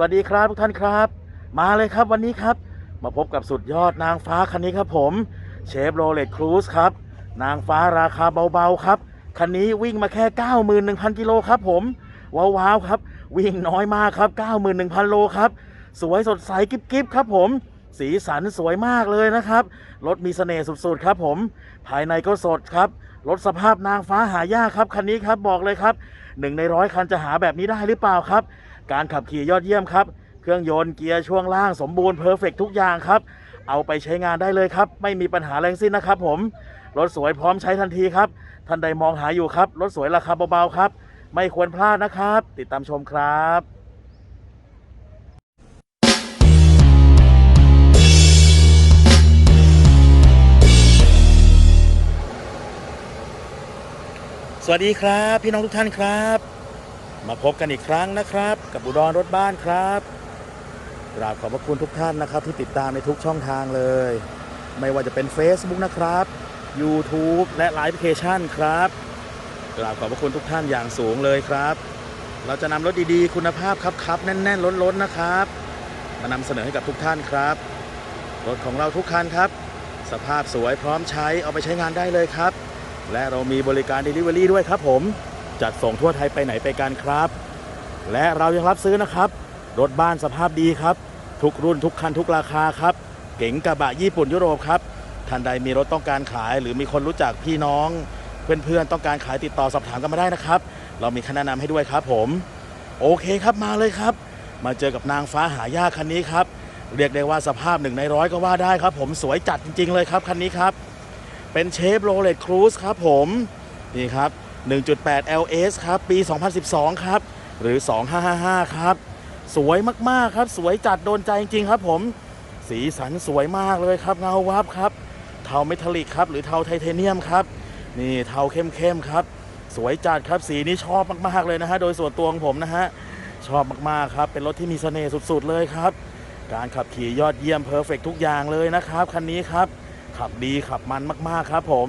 สวัสดีครับทุกท่านครับ มาเลยครับวันนี้ครับ มาพบกับสุดยอดนางฟ้าคันนี้ครับผมเชฟโรเลตครูซครับ นางฟ้าราคาเบาๆครับ คันนี้วิ่งมาแค่ 91,000 กิโลครับผม ว้าวๆครับ วิ่งน้อยมากครับ 91,000 โลครับ สวยสดใสกิ๊บๆครับผมสีสันสวยมากเลยนะครับ รถมีเสน่ห์สุดๆครับผม ภายในก็สดครับ รถสภาพนางฟ้าหายากครับ คันนี้ครับบอกเลยครับหนึ่งในร้อยคันจะหาแบบนี้ได้หรือเปล่าครับ การขับขี่ยอดเยี่ยมครับ เครื่องยนต์เกียร์ช่วงล่างสมบูรณ์เพอร์เฟกทุกอย่างครับ เอาไปใช้งานได้เลยครับ ไม่มีปัญหาแรงสิ้นนะครับผม รถสวยพร้อมใช้ทันทีครับ ท่านใดมองหาอยู่ครับ รถสวยราคาเบาๆครับ ไม่ควรพลาดนะครับ ติดตามชมครับสวัสดีครับ พี่น้องทุกท่านครับ มาพบกันอีกครั้งนะครับ กับอุดรรถบ้านครับกราบขอบพระคุณทุกท่านนะครับ ที่ติดตามในทุกช่องทางเลย ไม่ว่าจะเป็น Facebook นะครับ YouTube และไลฟ์แอปพลิเคชันครับกราบขอบพระคุณทุกท่านอย่างสูงเลยครับ เราจะนำรถดีๆ คุณภาพครับครับแน่นๆล้นๆนะครับ มานำเสนอให้กับทุกท่านครับ รถของเราทุกคันครับ สภาพสวยพร้อมใช้เอาไปใช้งานได้เลยครับ และเรามีบริการ Delivery ด้วยครับผม จัดส่งทั่วไทยไปไหนไปกันครับ และเรายังรับซื้อนะครับ รถบ้านสภาพดีครับ ทุกรุ่นทุกคันทุกราคาครับ เก๋งกระบะญี่ปุ่นยุโรปครับท่านใดมีรถต้องการขาย หรือมีคนรู้จักพี่น้อง เพื่อนๆต้องการขายติดต่อสอบถามกันมาได้นะครับ เรามีคณะแนะนำให้ด้วยครับ ผม โอเคครับมาเลยครับ มาเจอกับนางฟ้าหายากคันนี้ครับเรียกได้ว่าสภาพหนึ่งในร้อยก็ว่าได้ครับ ผมสวยจัดจริง ๆ เลยครับคันนี้ครับ เป็นเชฟโรเลตครูซครับผมนี่ครับ 1.8 LS ครับ ปี 2012 ครับ หรือ 2555 ครับ สวยมาก ๆ ครับ สวยจัดโดนใจจริง ๆ ครับผม สีสันสวยมากเลยครับ เงาวับครับ เทาเมทัลลิกครับ หรือเทาไทเทเนียมครับ นี่เทาเข้ม ๆ ครับ สวยจัดครับ สีนี้ชอบมาก ๆ เลยนะฮะ โดยส่วนตัวของผมนะฮะ ชอบมาก ๆ ครับ เป็นรถที่มีเสน่ห์สุด ๆ เลยครับ การขับขี่ยอดเยี่ยมเพอร์เฟกทุกอย่างเลยนะครับ คันนี้ครับ ขับดีขับมันมาก ๆ ครับผม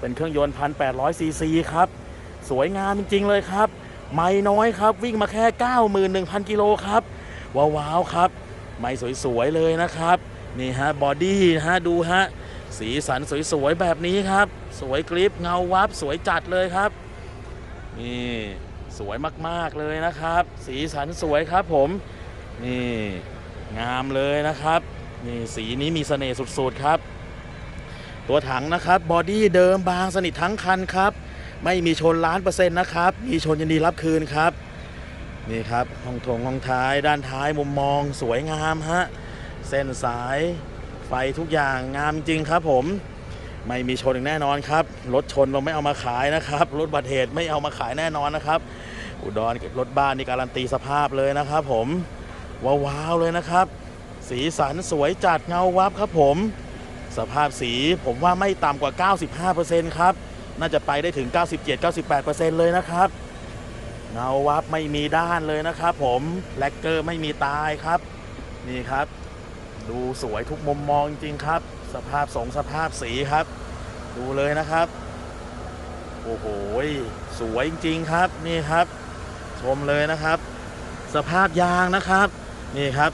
เป็นเครื่องยนต์1,800ซีซีครับ สวยงามจริง ๆ เลยครับ ไม่น้อยครับ วิ่งมาแค่ 91,000 กิโลครับ ว้าวๆครับ ไม่สวยๆเลยนะครับ นี่ฮะบอดี้ฮะดูฮะสีสันสวยๆแบบนี้ครับ สวยกริปเงาวับสวยจัดเลยครับ นี่สวยมากๆเลยนะครับ สีสันสวยครับผมนี่งามเลยนะครับนี่สีนี้มีเสน่ห์สุดๆครับ ตัวถังนะครับบอดี้เดิมบางสนิททั้งคันครับ ไม่มีชนล้านเปอร์เซ็นต์นะครับ มีชนยินดีรับคืนครับ นี่ครับห้องถงห้องท้าย ด้านท้ายมุมมองสวยงามฮะ เส้นสายไฟทุกอย่างงามจริงครับผม ไม่มีชนอย่างแน่นอนครับ รถชนเราไม่เอามาขายนะครับ รถบัติเหตุไม่เอามาขายแน่นอนนะครับ อุดรรถบ้านนี่การันตีสภาพเลยนะครับ ผมว้าวๆเลยนะครับ สีสันสวยจัดเงาวับครับผม สภาพสีผมว่าไม่ต่ำกว่า 95%ครับ น่าจะไปได้ถึง 97-98%เลยนะครับเงาวับไม่มีด้านเลยนะครับ ผมแลกเกอร์ไม่มีตายครับ นี่ครับ ดูสวยทุกมุมมองจริงๆครับ สภาพสงสภาพสีครับ ดูเลยนะครับ โอ้โหสวยจริงๆครับ นี่ครับ ชมเลยนะครับ สภาพยางนะครับ นี่ครับ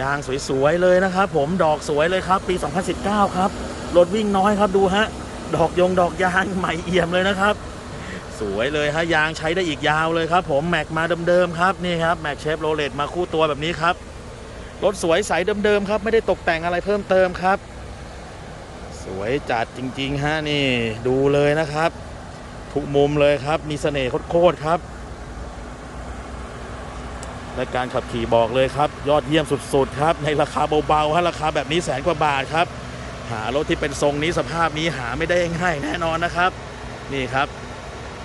ยางสวยๆเลยนะครับ ผมดอกสวยเลยครับ ปี 2019 ครับรถวิ่งน้อยครับดูฮะ ดอกยงดอกยางใหม่เอี่ยมเลยนะครับ สวยเลยฮะยางใช้ได้อีกยาวเลยครับ ผมแม็กมาเดิมๆครับนี่ครับแม็กเชฟโรเลตมาคู่ตัวแบบนี้ครับรถสวยใสเดิมๆครับไม่ได้ตกแต่งอะไรเพิ่มเติมครับ สวยจัดจริงๆฮะนี่ดูเลยนะครับทุกมุมเลยครับ มีเสน่ห์โคตรครับ และการขับขี่บอกเลยครับ ยอดเยี่ยมสุดๆ ครับ ในราคาเบาๆฮะราคาแบบนี้แสนกว่าบาทครับ หารถที่เป็นทรงนี้สภาพนี้หาไม่ได้ง่ายแน่นอนนะครับ นี่ครับ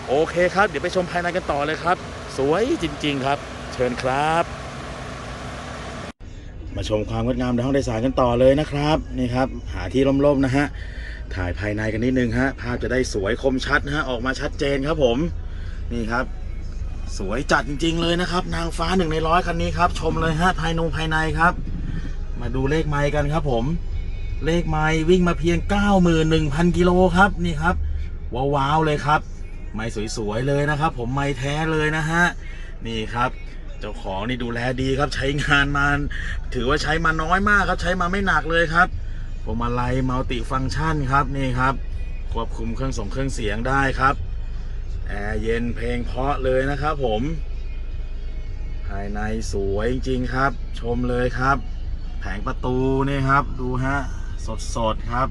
โอเคครับ เดี๋ยวไปชมภายในกันต่อเลยครับ สวยจริง ๆ ครับ เชิญครับ มาชมความงดงามในห้องโดยสารกันต่อเลยนะครับนี่ครับ หาที่ร่มๆนะฮะถ่ายภายในกันนิดนึงฮะภาพจะได้สวยคมชัดนะฮะออกมาชัดเจนครับผมนี่ครับสวยจัดจริง ๆ เลยนะครับ นางฟ้าหนึ่งในร้อยคันนี้ครับ ชมเลยฮะภายนงภายในครับ มาดูเลขไมล์กันครับผม เลขไมล์วิ่งมาเพียง 91,000 กิโลครับนี่ครับว้าวๆเลยครับ ไมล์สวยๆเลยนะครับ ผมไมล์แท้เลยนะฮะนี่ครับเจ้าของนี่ดูแลดีครับใช้งานมาถือว่าใช้มาน้อยมากครับใช้มาไม่หนักเลยครับพวงมาลัยมัลติฟังก์ชันครับนี่ครับควบคุมเครื่องส่งเครื่องเสียงได้ครับแอร์เย็นเพลงเพาะเลยนะครับผม ภายในสวยจริงๆครับ ชมเลยครับ แผงประตูนี่ครับดูฮะ สดๆครับ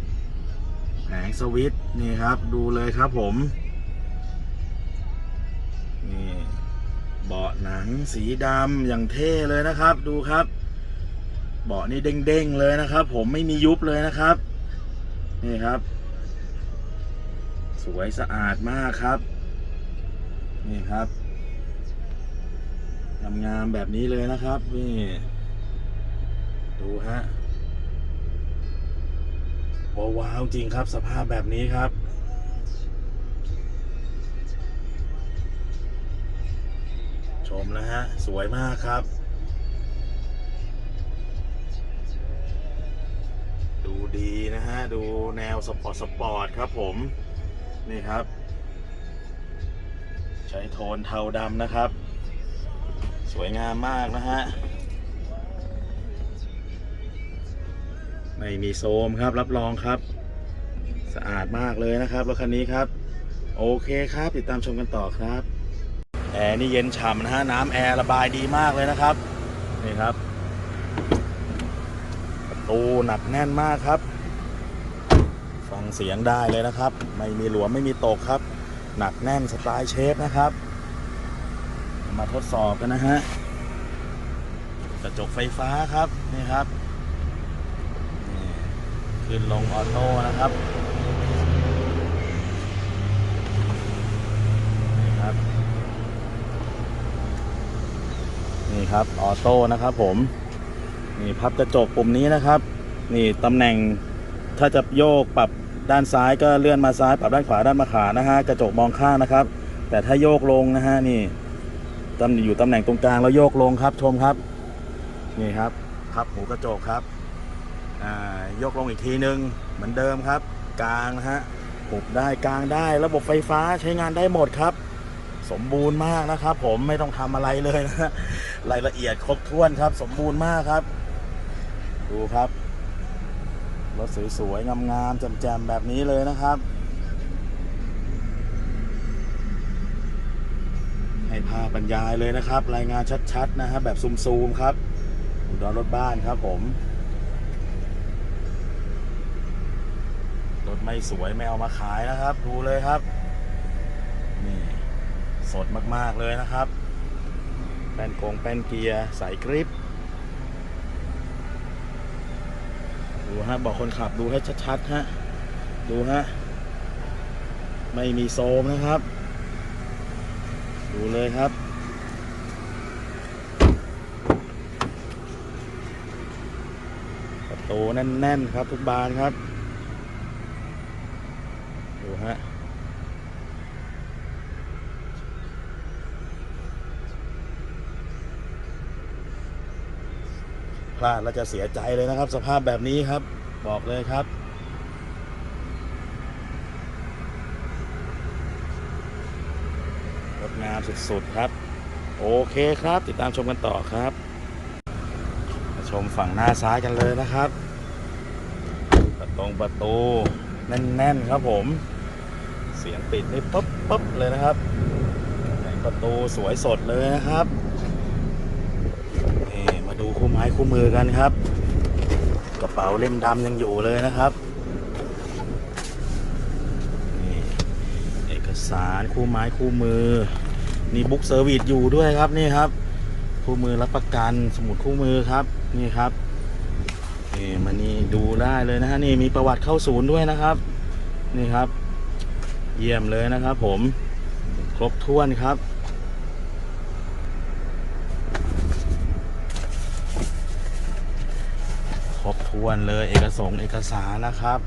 แผงสวิตนี่ครับดูเลยครับผมนี่เบาะหนังสีดำอย่างเท่เลยนะครับ ดูครับ เบาะนี่เด้งๆเลยนะครับ ผมไม่มียุบเลยนะครับ นี่ครับ สวยสะอาดมากครับ นี่ครับทำงามแบบนี้เลยนะครับ นี่ ดูฮะ ว้าวจริงครับสภาพแบบนี้ครับ ชมนะฮะ สวยมากครับ ดูดีนะฮะ ดูแนวสปอร์ตสปอร์ตครับผม นี่ครับ ใช้โทนเทาดำนะครับ สวยงามมากนะฮะ ไม่มีโซมครับรับรองครับ สะอาดมากเลยนะครับรถคันนี้ครับ โอเคครับ ติดตามชมกันต่อครับแอร์นี่เย็นฉ่ำนะฮะน้ำแอร์ระบายดีมากเลยนะครับนี่ครับประตูหนักแน่นมากครับ ฟังเสียงได้เลยนะครับ ไม่มีหลวมไม่มีตกครับ หนักแน่นสไตล์เชฟนะครับ มาทดสอบกันนะฮะกระจกไฟฟ้าครับนี่ครับ ขึ้นลงออโต้นะครับนี่ครับนี่ครับออโต้นะครับผมนี่พับกระจกปุ่มนี้นะครับ นี่ตำแหน่งถ้าจะโยกปรับด้านซ้ายก็เลื่อนมาซ้ายปรับด้านขวาด้านมาขานะฮะกระจกมองข้างนะครับ แต่ถ้าโยกลงนะฮะนี่ตำอยู่ตำแหน่งตรงกลางแล้วโยกลงครับชมครับ นี่ครับพับหูกระจกครับ ยกลงอีกทีนึง เหมือนเดิมครับ กลางนะฮะปุบได้กลางได้ระบบไฟฟ้าใช้งานได้หมดครับ สมบูรณ์มากนะครับ ผมไม่ต้องทำอะไรเลยนะฮะรายละเอียดครบถ้วนครับ สมบูรณ์มากครับ ดูครับรถสวยๆงามๆแจ่มๆแบบนี้เลยนะครับ ให้ภาพบรรยายเลยนะครับ รายงานชัดๆนะฮะแบบซูมๆครับอุดรรถบ้านครับผม รถ ไม่สวยไม่เอามาขายนะครับ ดูเลยครับ นี่ สดมากๆเลยนะครับ แป้นกงแป้นเกียร์ใส่กริปดูฮะบอกคนขับดูให้ชัดๆฮะดูฮะไม่มีโซมนะครับ ดูเลยครับประตูแน่นๆครับทุกบานครับ ดูฮะ พ ลาดแล้วจะเสียใจเลยนะครับ สภาพแบบนี้ครับ บอกเลยครับงดงามสุดๆครับ โอเคครับ ติดตามชมกันต่อครับมาชมฝั่งหน้าซ้ายกันเลยนะครับ ประตงประตูแน่นๆครับผม เสียงปิดนี่ปุ๊บปุ๊บเลยนะครับ ประตูสวยสดเลยนะครับ คู่มือกันครับ กระเป๋าเล่มดำยังอยู่เลยนะครับนี่เอกสารคู่ไม้คู่มือนี่บุ๊กเซอร์วิสอยู่ด้วยครับนี่ครับ คู่มือรับประกันสมุดคู่มือครับนี่ครับนี่มานี่ดูได้เลยนะฮะนี่มีประวัติเข้าศูนย์ด้วยนะครับ นี่ครับ เยี่ยมเลยนะครับ ผมครบถ้วนครับ ควนเลย เอกสงค์เอกสารนะครับ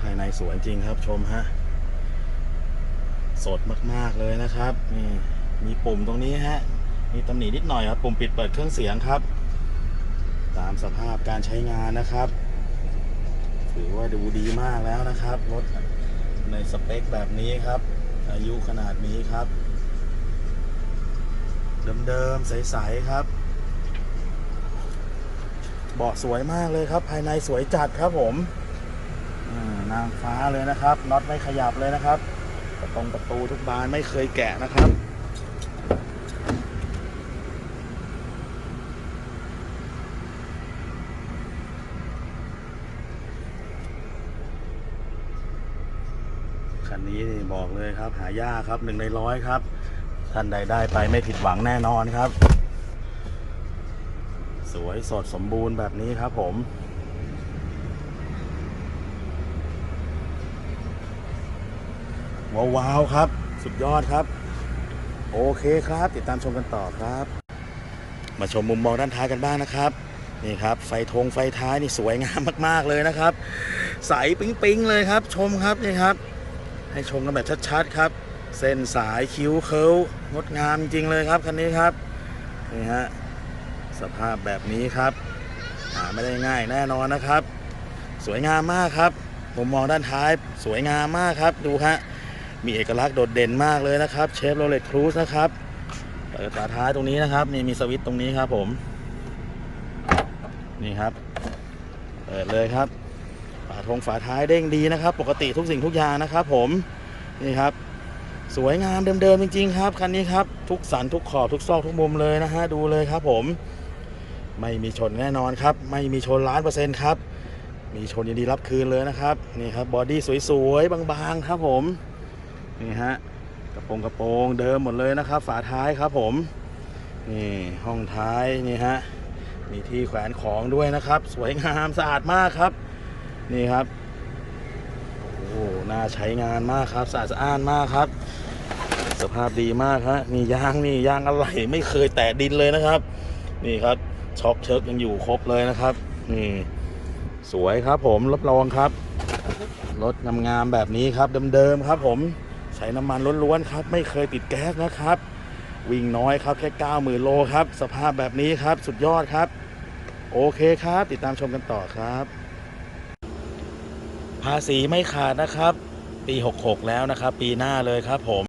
ภายในสวยจริงครับชมฮะ สดมากๆเลยนะครับนี่มีปุ่มตรงนี้ฮะ มีตำหนินิดหน่อยครับ ปุ่มปิดเปิดเครื่องเสียงครับ ตามสภาพการใช้งานนะครับ ถือว่าดูดีมากแล้วนะครับ รถในสเปคแบบนี้ครับ อายุขนาดนี้ครับ เดิมๆ ใส ๆ ครับ เบาะสวยมากเลยครับ ภายในสวยจัดครับผมนางฟ้าเลยนะครับน็อตไม่ขยับเลยนะครับประตงประตูทุกบานไม่เคยแกะนะครับคันนี้บอกเลยครับหายากครับหนึ่งในร้อยครับท่านใดได้ไปไม่ผิดหวังแน่นอนครับ วยสดสมบูรณ์แบบนี้ครับผมว้าวครับ สุดยอดครับ โอเคครับ ติดตามชมกันต่อครับ มาชมมุมมองด้านท้ายกันบ้างนะครับ นี่ครับ ไฟธงไฟท้ายนี่สวยงามมาก ๆ เลยนะครับ ใสปิ๊ง ๆ เลยครับ ชมครับนี่ครับ ให้ชมกันแบบชัด ๆ ครับ เส้นสายคิ้วเคิ้วงดงามจริงๆเลยครับคันนี้ครับนี่ฮะ สภาพแบบนี้ครับ หาไม่ได้ง่ายแน่นอนนะครับ สวยงามมากครับมุมมองด้านท้ายสวยงามมากครับดูฮะมีเอกลักษณ์โดดเด่นมากเลยนะครับเชฟโรเลตครูซนะครับเปิดฝาท้ายตรงนี้นะครับ นี่มีสวิตช์ตรงนี้ครับผม นี่ครับ เปิดเลยครับฝาทงฝาท้ายเด้งดีนะครับ ปกติทุกสิ่งทุกอย่างนะครับ ผมนี่ครับ สวยงามเดิมๆจริงๆครับคันนี้ครับ ทุกสันทุกขอบทุกซอกทุกมุมเลยนะฮะดูเลยครับผม ไม่มีชนแน่นอนครับ ไม่มีชนล้านเปอร์เซ็นต์ครับ มีชนยินดีรับคืนเลยนะครับ นี่ครับบอดี้สวยๆ บางๆ ครับผม นี่ฮะ กระโปรงกระโปรงเดิมหมดเลยนะครับ ฝาท้ายครับผม นี่ห้องท้ายนี่ฮะ มีที่แขวนของด้วยนะครับ สวยงามสะอาดมากครับ นี่ครับ โอ้โห น่าใช้งานมากครับ สะอาดสะอ้านมากครับ สภาพดีมากฮะ นี่ยางนี่ยางอะไหล่ไม่เคยแตะดินเลยนะครับ นี่ครับ ช็อคเชิร์กยังอยู่ครบเลยนะครับ นี่ สวยครับผมรับรองครับ รถงามๆแบบนี้ครับเดิมๆครับ ผมใช้น้ำมันล้วนๆครับ ไม่เคยติดแก๊สนะครับ วิ่งน้อยครับแค่9 0,000โลครับ สภาพแบบนี้ครับสุดยอดครับ โอเคครับ ติดตามชมกันต่อครับ ภาษีไม่ขาดนะครับ ปี 66 แล้วนะครับ ปีหน้าเลยครับผม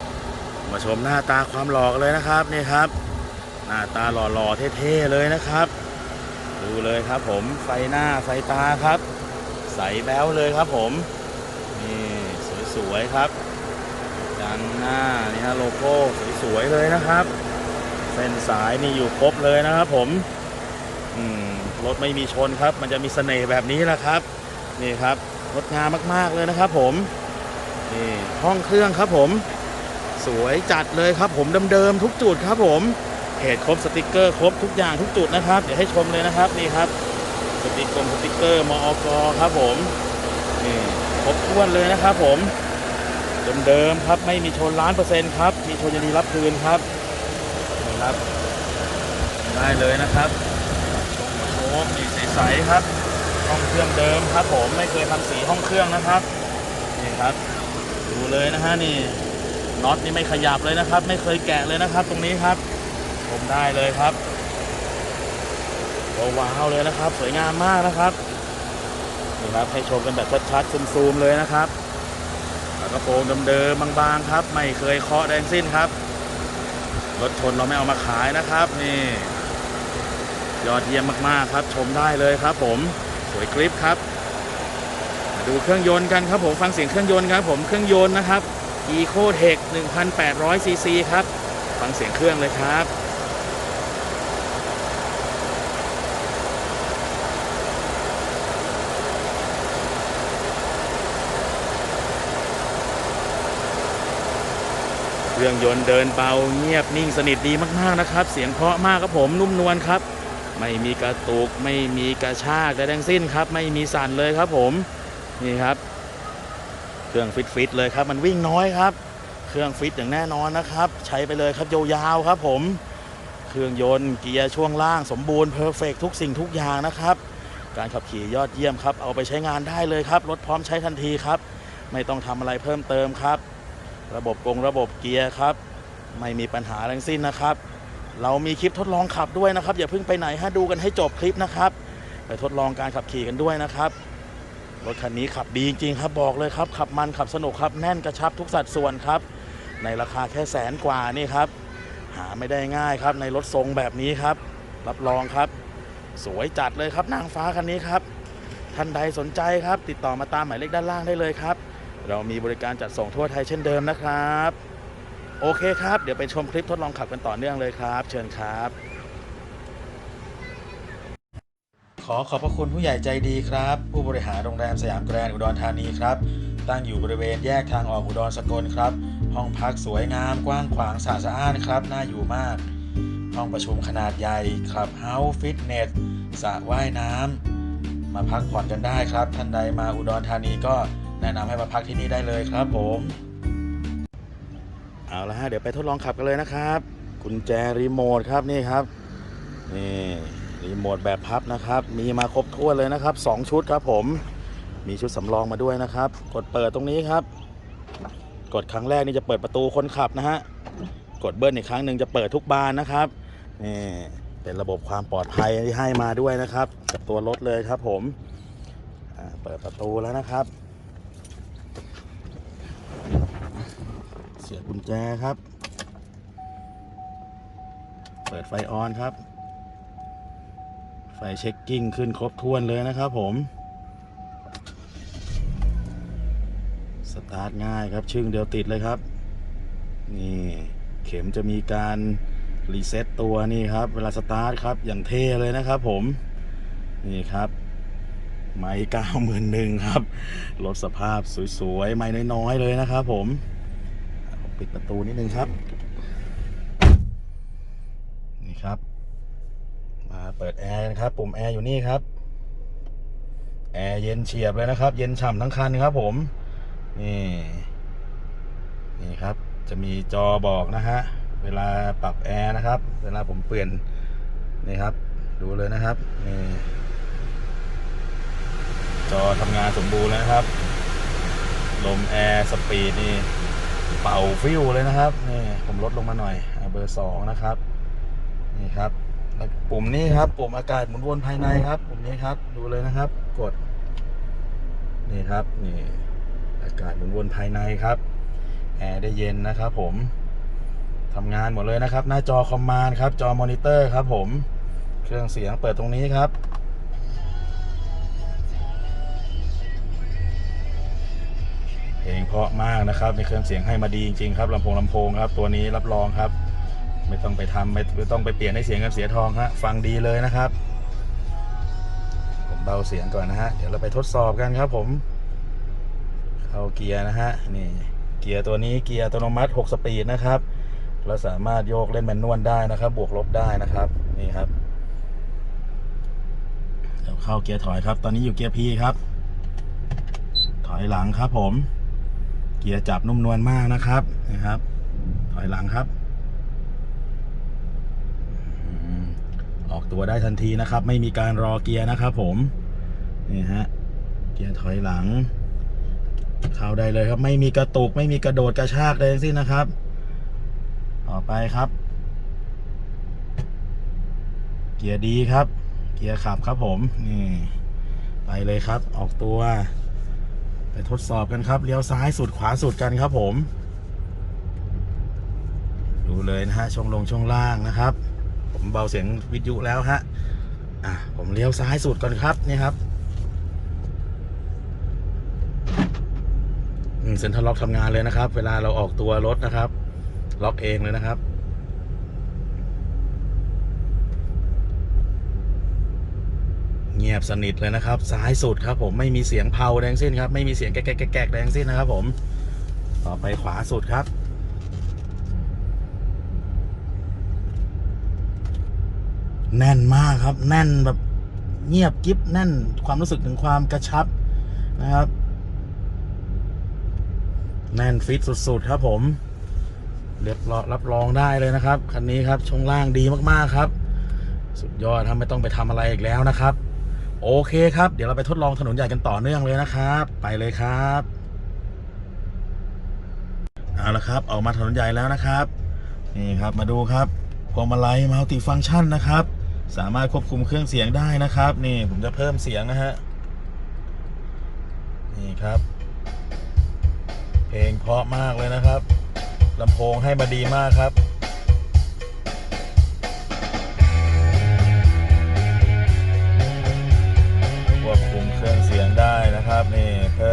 มาชมหน้าตาความหล่อกันเลยนะครับนี่ครับหน้าตาหล่อๆเท่ๆเลยนะครับ เลยครับผมไฟหน้าไฟตาครับ ใสแบ้วเลยครับผม นี่สวยๆครับดังหน้านี่ฮะโลโก้สวยๆเลยนะครับ เส้นสายนี่อยู่ครบเลยนะครับผมอืมรถไม่มีชนครับ มันจะมีเสน่ห์แบบนี้แหละครับ นี่ครับงดงามมากๆเลยนะครับผมนี่ห้องเครื่องครับผม สวยจัดเลยครับผมเดิมๆทุกจุดครับผม เพจครบสติกเกอร์ครบทุกอย่างทุกจุดนะครับ เดี๋ยวให้ชมเลยนะครับนี่ครับสติกกอร์สติกเกอร์มอกครับผมนี่ครบถ้วนเลยนะครับผมเดิมๆครับไม่มีชนล้านเปอร์เซ็นต์ครับมีชนยินดีรับคืนครับนี่ครับ ได้เลยนะครับชมโชคนี่ใสๆครับห้องเครื่องเดิมครับผมไม่เคยทำสีห้องเครื่องนะครับนี่ครับ ดูเลยนะฮะนี่น็อตนี่ไม่ขยับเลยนะครับ ไม่เคยแกะเลยนะครับ ตรงนี้ครับ มได้เลยครับว้าวเลยนะครับ สวยงามมากนะครับนี่ครับให้ชมกันแบบชัดๆซูมๆเลยนะครับกระโปรงเดิมๆบางๆครับ ไม่เคยเคาะแดงสิ้นครับรถชนเราไม่เอามาขายนะครับนี่ยอดเยี่ยมมากๆครับ ชมได้เลยครับ ผมสวยคลิปครับมาดูเครื่องยนต์กันครับผมฟังเสียงเครื่องยนต์ครับ ผมเครื่องยนต์นะครับ Ecotech 1,800ซีซีครับ ฟังเสียงเครื่องเลยครับ เครื่องยนต์เดินเบาเงียบนิ่งสนิทดีมากๆนะครับ เสียงเพราะมากครับผมนุ่มนวลครับ ไม่มีกระตุกไม่มีกระชากใดทั้งสิ้นครับ ไม่มีสั่นเลยครับผมนี่ครับ เครื่องฟิตฟิตๆเลยครับ มันวิ่งน้อยครับ เครื่องฟิตอย่างแน่นอนนะครับ ใช้ไปเลยครับยาวๆครับผม เครื่องยนต์เกียร์ช่วงล่างสมบูรณ์เพอร์เฟกทุกสิ่งทุกอย่างนะครับ การขับขี่ยอดเยี่ยมครับ เอาไปใช้งานได้เลยครับรถพร้อมใช้ทันทีครับ ไม่ต้องทำอะไรเพิ่มเติมครับ ระบบกงระบบเกียร์ครับ ไม่มีปัญหาทั้งสิ้นนะครับ เรามีคลิปทดลองขับด้วยนะครับ อย่าเพิ่งไปไหนฮะดูกันให้จบคลิปนะครับ ไปทดลองการขับขี่กันด้วยนะครับรถคันนี้ขับดีจริงๆครับบอกเลยครับ ขับมันขับสนุกครับแน่นกระชับทุกสัดส่วนครับ ในราคาแค่แสนกว่านี่ครับ หาไม่ได้ง่ายครับในรถทรงแบบนี้ครับ รับรองครับ สวยจัดเลยครับนางฟ้าคันนี้ครับท่านใดสนใจครับ ติดต่อมาตามหมายเลขด้านล่างได้เลยครับ เรามีบริการจัดส่งทั่วไทยเช่นเดิมนะครับ โอเคครับ เดี๋ยวไปชมคลิปทดลองขับกันต่อเนื่องเลยครับ เชิญครับ ขอขอบพระคุณผู้ใหญ่ใจดีครับ ผู้บริหารโรงแรมสยามแกรนด์อุดรธานีครับ ตั้งอยู่บริเวณแยกทางออกอุดรสกลครับ ห้องพักสวยงามกว้างขวางสะอาดสะอ้านครับน่าอยู่มาก ห้องประชุมขนาดใหญ่ครับเฮาส์ฟิตเนสสระว่ายน้ำมาพักผ่อนกันได้ครับ ท่านใดมาอุดรธานีก็ นะนำให้มาพักที่นี่ได้เลยครับผมเอาละฮะเดี๋ยวไปทดลองขับกันเลยนะครับกุญแจรีโมทครับนี่ครับนี่รีโมทแบบพับนะครับ มีมาครบถ้วนเลยนะครับ 2 ชุดครับผมมีชุดสำรองมาด้วยนะครับ กดเปิดตรงนี้ครับ กดครั้งแรกนี่จะเปิดประตูคนขับนะฮะกดเบิ้ลอีกครั้งหนึ่งจะเปิดทุกบานนะครับนี่เป็นระบบความปลอดภัยที่ให้มาด้วยนะครับ กับตัวรถเลยครับผมเปิดประตูแล้วนะครับ เสียบกุญแจครับ เปิดไฟออนครับ ไฟเช็คกิ้งขึ้นครบถ้วนเลยนะครับผม สตาร์ทง่ายครับ ชึ่งเดียวติดเลยครับ นี่เข็มจะมีการรีเซ็ตตัวนี่ครับ เวลาสตาร์ทครับ อย่างเท่เลยนะครับผม นี่ครับไม้เก้าหมื่นหนึ่งครับรถสภาพสวยๆ ไม้น้อยๆ เลยนะครับผม ปิดประตูนิดนึงครับ นี่ครับ มาเปิดแอร์นะครับ ปุ่มแอร์อยู่นี่ครับ แอร์เย็นเฉียบเลยนะครับ เย็นฉ่ำทั้งคันครับผม นี่ นี่ครับ จะมีจอบอกนะฮะ เวลาปรับแอร์นะครับ เวลาผมเปลี่ยน นี่ครับ ดูเลยนะครับ นี่จอทำงานสมบูรณ์แล้วนะครับ ลมแอร์ สปีดนี่ เป่าฟิวเลยนะครับนี่ผมลดลงมาหน่อยอ่าเบอร์สองนะครับ นี่ครับปุ่มนี้ครับปุ่มอากาศหมุนวนภายในครับปุ่มนี้ครับ ดูเลยนะครับ กด นี่ครับนี่อากาศหมุนวนภายในครับแอร์ได้เย็นนะครับ ผมทำงานหมดเลยนะครับ หน้าจอคอมมานด์ครับ จอมอนิเตอร์ครับ ผม เครื่องเสียงเปิดตรงนี้ครับ เพราะมากนะครับในเครื่องเสียงให้มาดีจริงๆครับลำโพงลำโพงครับ ตัวนี้รับรองครับ ไม่ต้องไปทำไม่ไม่ต้องไปเปลี่ยนให้เสียงกันเสียทองฮะฟังดีเลยนะครับ ผมเบาเสียงก่อนนะฮะเดี๋ยวเราไปทดสอบกันครับ ผมเข้าเกียร์นะฮะนี่เกียร์ตัวนี้เกียร์อัตโนมัติ 6 สปีดนะครับเราสามารถโยกเล่นแมนนวลได้นะครับ บวกลบได้นะครับนี่ครับเดี๋ยวเข้าเกียร์ถอยครับ ตอนนี้อยู่เกียร์ P ครับ ถอยหลังครับผม เกียร์จับนุ่มนวลมากนะครับนะครับ ถอยหลังครับ ออกตัวได้ทันทีนะครับ ไม่มีการรอเกียร์นะครับ ผมนี่ฮะเกียร์ถอยหลังเข้าได้เลยครับ ไม่มีกระตุก ไม่มีกระโดดกระชากเลยทั้งสิ้นนะครับ ต่อไปครับ เกียร์ดีครับ เกียร์ขับครับผมนี่ไปเลยครับ ออกตัว ทดสอบกันครับเลี้ยวซ้ายสุดขวาสุดกันครับผม ดูเลยนะฮะช่องลงช่องล่างนะครับ ผมเบาเสียงวิทยุแล้วฮะอะผมเลี้ยวซ้ายสุดก่อนครับนี่ครับเซ็นทรัลล็อกทำงานเลยนะครับ เวลาเราออกตัวรถนะครับ ล็อกเองเลยนะครับ เงียบสนิทเลยนะครับ ซ้ายสุดครับผมไม่มีเสียงเผาแดงสิ้นครับ ไม่มีเสียงแก๊กแก๊กแก๊กแก๊กแดงสิ้นนะครับผมต่อไปขวาสุดครับแน่นมากครับ แน่นแบบเงียบกิฟแน่นความรู้สึกถึงความกระชับนะครับ แน่นฟิตสุด ๆ ครับผมเรียบร้อยรับรองได้เลยนะครับ คันนี้ครับช่วงล่างดีมากๆครับ สุดยอดทำไม่ต้องไปทำอะไรอีกแล้วนะครับ โอเคครับ เดี๋ยวเราไปทดลองถนนใหญ่กันต่อเนื่องเลยนะครับ ไปเลยครับเอาละครับ ออกมาถนนใหญ่แล้วนะครับ นี่ครับมาดูครับพวงมาลัยมัลติฟังก์ชันนะครับ สามารถควบคุมเครื่องเสียงได้นะครับ นี่ผมจะเพิ่มเสียงนะฮะนี่ครับ เพลงเพราะมากเลยนะครับลำโพงให้มาดีมากครับ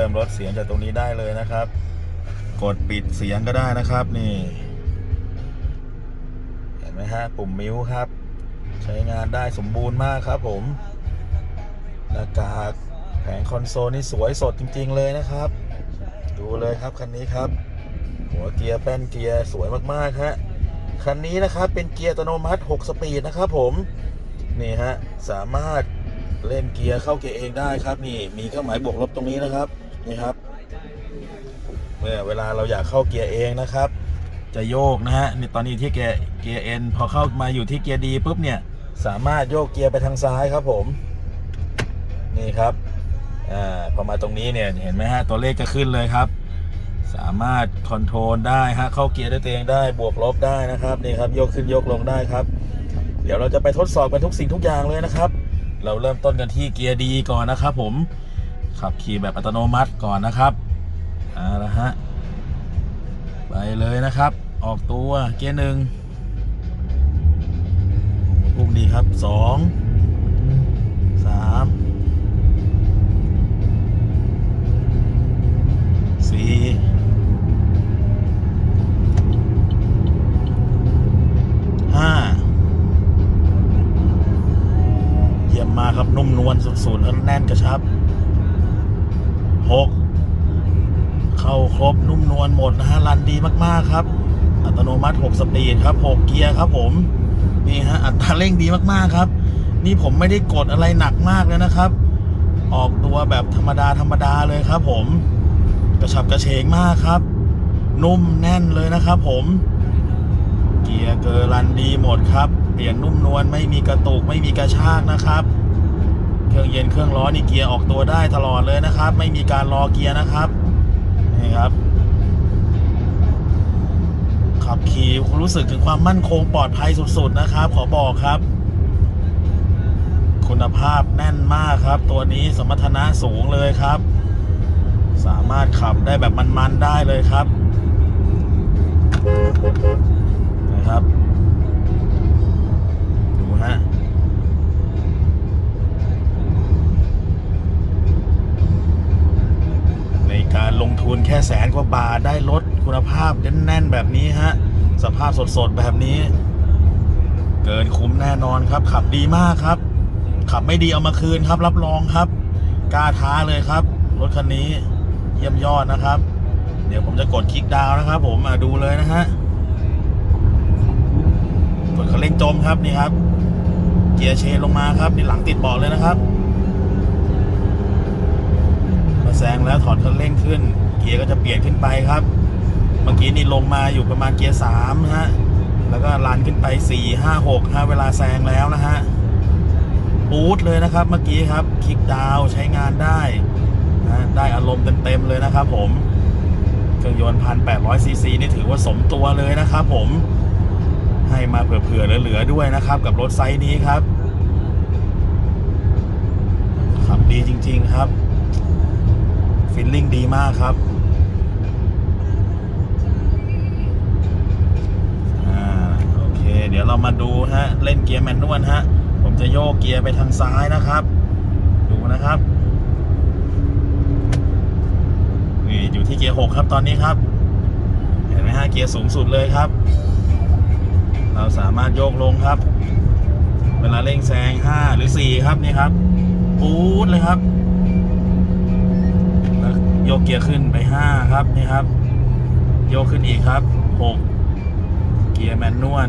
มลดเสียงจากตรงนี้ได้เลยนะครับ กดปิดเสียงก็ได้นะครับนี่ เห็นไหมฮะปุ่มมิวครับ ใช้งานได้สมบูรณ์มากครับผมหน้ากากแผงคอนโซลนี่สวยสดจริง ๆ เลยนะครับ ดูเลยครับคันนี้ครับ หัวเกียร์แป้นเกียร์สวยมากๆฮะคันนี้นะครับเป็นเกียร์อัตโนมัติ 6 สปีดนะครับผมนี่ฮะสามารถเล่นเกียร์เข้าเกียร์เองได้ครับนี่มีเครื่องหมายบวกลบตรงนี้นะครับ นี่ครับเมื่อเวลาเราอยากเข้าเกียร์เองนะครับ จะโยกนะฮะนี่ตอนนี้ที่เกียร์เกียร์เอ็นพอเข้ามาอยู่ที่เกียร์ดีปุ๊บเนี่ยสามารถโยกเกียร์ไปทางซ้ายครับผมนี่ครับอ่าพอมาตรงนี้เนี่ยเห็นไหมฮะตัวเลขจะขึ้นเลยครับ สามารถคอนโทรลได้ฮะเข้าเกียร์ด้วยตัวเองได้บวกลบได้นะครับนี่ครับยกขึ้นยกลงได้ครับ เดี๋ยวเราจะไปทดสอบกันทุกสิ่งทุกอย่างเลยนะครับ เราเริ่มต้นกันที่เกียร์ดีก่อนนะครับผม ขับขี่แบบอัตโนมัติก่อนนะครับเอาละฮะไปเลยนะครับ ออกตัวเกียร์หนึ่งพุ่งดีครับสองสามสี่ห้าเยี่ยมมากครับนุ่มนวลสุดๆแล้วแน่นกระชับ หกเข้าครบนุ่มนวลหมดนะฮะรันดีมากๆครับ อัตโนมัติ 6 สปีดครับ 6 เกียร์ครับผม นี่ฮะอัตราเร่งดีมากๆครับ นี่ผมไม่ได้กดอะไรหนักมากเลยนะครับ ออกตัวแบบธรรมดาธรรมดาเลยครับ ผมกระชับกระเฉงมากครับ นุ่มแน่นเลยนะครับ ผม เกียร์เกอร์รันดีหมดครับ เปลี่ยนนุ่มนวลไม่มีกระตุกไม่มีกระชากนะครับ เครื่องเย็นเครื่องร้อนนี่เกียร์ออกตัวได้ตลอดเลยนะครับ ไม่มีการรอเกียร์นะครับนี่ครับ ขับขี่คุณรู้สึกถึงความมั่นคงปลอดภัยสุดๆนะครับ ขอบอกครับ คุณภาพแน่นมากครับ ตัวนี้สมรรถนะสูงเลยครับ สามารถขับได้แบบมันๆได้เลยครับนะครับ ลงทุนแค่แสนกว่าบาทได้รถคุณภาพแน่นๆแบบนี้ฮะ สภาพสดๆแบบนี้ เกินคุ้มแน่นอนครับ ขับดีมากครับ ขับไม่ดีเอามาคืนครับ รับรองครับกล้าท้าเลยครับ รถคันนี้เยี่ยมยอดนะครับ เดี๋ยวผมจะกดคลิกดาวนะครับ ผมมาดูเลยนะฮะกดคันเร่งจมครับนี่ครับ เกียร์เชนลงมาครับนี่หลังติดเบาะเลยนะครับ งแล้วถอดคันเร่งขึ้น เกียร์ก็จะเปลี่ยนขึ้นไปครับ เมื่อกี้นี่ลงมาอยู่ประมาณเกียร์สามฮะ แล้วก็ลันขึ้นไปสี่ห้าหกฮะเวลาแซงแล้วนะฮะปูดเลยนะครับเมื่อกี้ครับ คลิกดาวใช้งานได้นะได้อารมณ์เต็มๆเลยนะครับผม เครื่องยนต์พันแปดร้อยซีซีนี่ถือว่าสมตัวเลยนะครับผม ให้มาเผื่อๆเหลือๆด้วยนะครับ กับรถไซส์นี้ครับ ขับดีจริง ๆครับ ฟิลลิ่งดีมากครับอ่าโอเค เดี๋ยวเรามาดูฮะ เล่นเกียร์แมนนวลฮะ ผมจะโยกเกียร์ไปทางซ้ายนะครับ ดูนะครับนี่อยู่ที่เกียร์หกครับตอนนี้ครับ เห็นไหมฮะ เกียร์สูงสุดเลยครับ เราสามารถโยกลงครับ เวลาเร่งแซง5หรือ 4 ครับนี่ครับ ปูดเลยครับ ยกเกียร์ขึ้นไป5ครับนี่ครับโยกขึ้นอีกครับ6เกียร์แมนนวล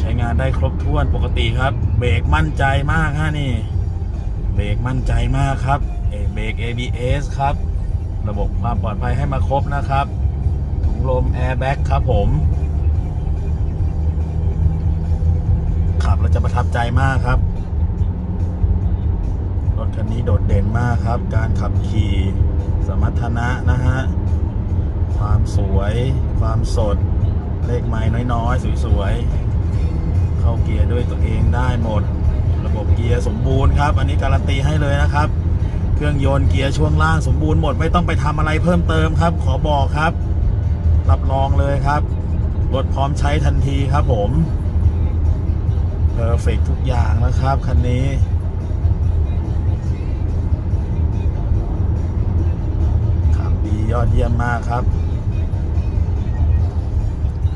ใช้งานได้ครบถ้วนปกติครับ เบรกมั่นใจมากฮะนี่ เบรกมั่นใจมากครับเอ่อเบรก ABS ครับ ระบบความปลอดภัยให้มาครบนะครับ ถุงลมแอร์แบ็กครับผม ขับแล้วจะประทับใจมากครับ รถคันนี้โดดเด่นมากครับ การขับขี่ สมรรถนะนะฮะ ความสวย ความสด เลขไม้น้อยๆ สวยๆ เข้าเกียร์ด้วยตัวเองได้หมด ระบบเกียร์สมบูรณ์ครับ อันนี้การันตีให้เลยนะครับ เครื่องยนต์เกียร์ช่วงล่างสมบูรณ์หมด ไม่ต้องไปทำอะไรเพิ่มเติมครับ ขอบอกครับ รับรองเลยครับรถพร้อมใช้ทันทีครับผมเพอร์เฟกทุกอย่างนะครับคันนี้ ยอดเยี่ยมมากครับ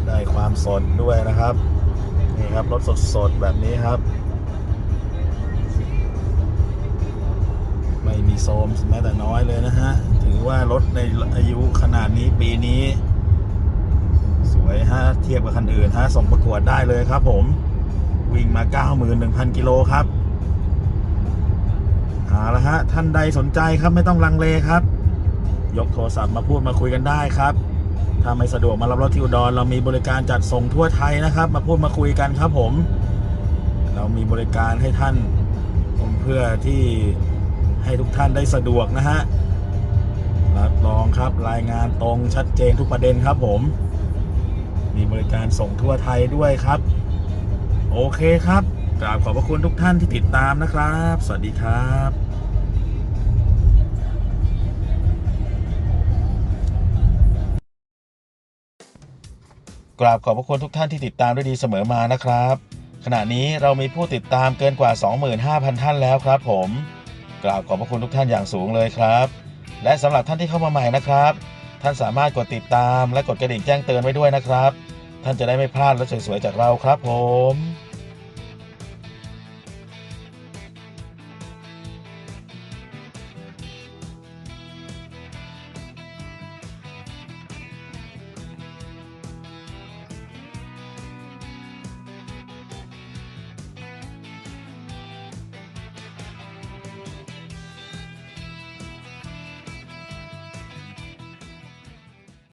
ได้ความสดด้วยนะครับ นี่ครับรถสดๆแบบนี้ครับ ไม่มีโซมแม้แต่น้อยเลยนะฮะ ถือว่ารถในอายุขนาดนี้ปีนี้ สวยฮะ เทียบกับคันอื่นฮะ ส่งประกวดได้เลยครับผม วิ่งมา 91,000 กิโลครับเอาละฮะ ท่านใดสนใจครับไม่ต้องลังเลครับ ยกโทรศัพท์มาพูดมาคุยกันได้ครับ ถ้าไม่สะดวกมารับรถที่อุดรเรามีบริการจัดส่งทั่วไทยนะครับ มาพูดมาคุยกันครับผม เรามีบริการให้ท่านผมเพื่อที่ให้ทุกท่านได้สะดวกนะฮะรับรองครับรายงานตรงชัดเจนทุกประเด็นครับผม มีบริการส่งทั่วไทยด้วยครับ โอเคครับกราบขอบพระคุณทุกท่านที่ติดตามนะครับ สวัสดีครับ กราบขอบพระคุณทุกท่านที่ติดตามด้วยดีเสมอมานะครับ ขณะนี้เรามีผู้ติดตามเกินกว่า 25,000 ท่านแล้วครับ ผมกราบขอบพระคุณทุกท่านอย่างสูงเลยครับ และสำหรับท่านที่เข้ามาใหม่นะครับ ท่านสามารถกดติดตามและกดกระดิ่งแจ้งเตือนไว้ด้วยนะครับ ท่านจะได้ไม่พลาดและสวยๆจากเราครับผม